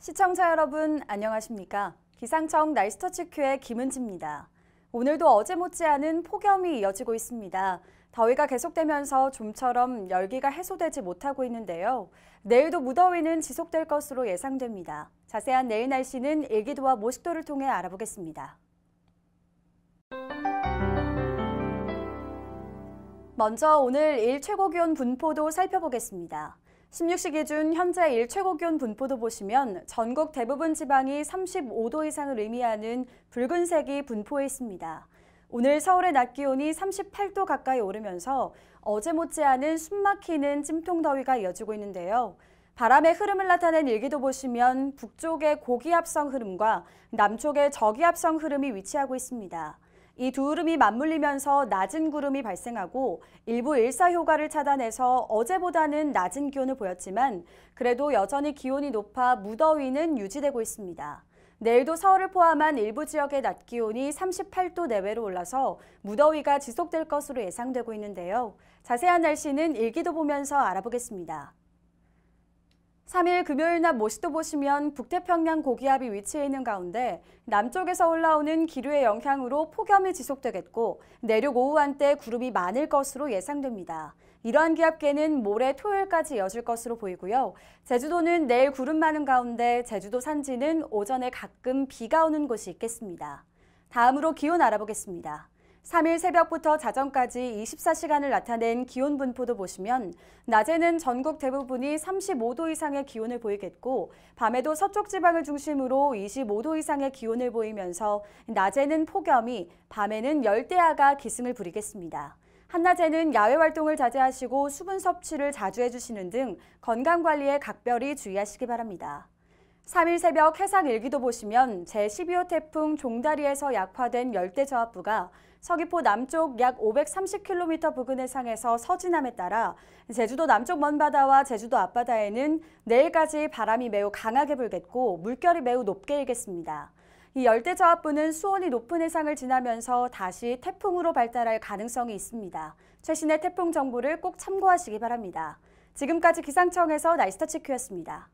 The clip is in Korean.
시청자 여러분 안녕하십니까? 기상청 날스터치 큐의 김은지입니다. 오늘도 어제 못지않은 폭염이 이어지고 있습니다. 더위가 계속되면서 좀처럼 열기가 해소되지 못하고 있는데요. 내일도 무더위는 지속될 것으로 예상됩니다. 자세한 내일 날씨는 일기도와 모식도를 통해 알아보겠습니다. 먼저 오늘 일 최고 기온 분포도 살펴보겠습니다. 16시 기준 현재 일 최고 기온 분포도 보시면 전국 대부분 지방이 35도 이상을 의미하는 붉은색이 분포해 있습니다. 오늘 서울의 낮 기온이 38도 가까이 오르면서 어제 못지않은 숨막히는 찜통더위가 이어지고 있는데요. 바람의 흐름을 나타낸 일기도 보시면 북쪽의 고기압성 흐름과 남쪽의 저기압성 흐름이 위치하고 있습니다. 이 두 흐름이 맞물리면서 낮은 구름이 발생하고 일부 일사 효과를 차단해서 어제보다는 낮은 기온을 보였지만 그래도 여전히 기온이 높아 무더위는 유지되고 있습니다. 내일도 서울을 포함한 일부 지역의 낮 기온이 38도 내외로 올라서 무더위가 지속될 것으로 예상되고 있는데요. 자세한 날씨는 일기도 보면서 알아보겠습니다. 3일 금요일 낮 모시도 보시면 북태평양 고기압이 위치해 있는 가운데 남쪽에서 올라오는 기류의 영향으로 폭염이 지속되겠고 내륙 오후 한때 구름이 많을 것으로 예상됩니다. 이러한 기압계는 모레 토요일까지 이어질 것으로 보이고요. 제주도는 내일 구름 많은 가운데 제주도 산지는 오전에 가끔 비가 오는 곳이 있겠습니다. 다음으로 기온 알아보겠습니다. 3일 새벽부터 자정까지 24시간을 나타낸 기온 분포도 보시면 낮에는 전국 대부분이 35도 이상의 기온을 보이겠고 밤에도 서쪽 지방을 중심으로 25도 이상의 기온을 보이면서 낮에는 폭염이 밤에는 열대야가 기승을 부리겠습니다. 한낮에는 야외 활동을 자제하시고 수분 섭취를 자주 해주시는 등 건강 관리에 각별히 주의하시기 바랍니다. 3일 새벽 해상 일기도 보시면 제12호 태풍 종다리에서 약화된 열대 저압부가 서귀포 남쪽 약 530km 부근에 상해서 서진함에 따라 제주도 남쪽 먼바다와 제주도 앞바다에는 내일까지 바람이 매우 강하게 불겠고 물결이 매우 높게 일겠습니다. 이 열대 저압부는 수온이 높은 해상을 지나면서 다시 태풍으로 발달할 가능성이 있습니다. 최신의 태풍 정보를 꼭 참고하시기 바랍니다. 지금까지 기상청에서 나이스터치큐였습니다.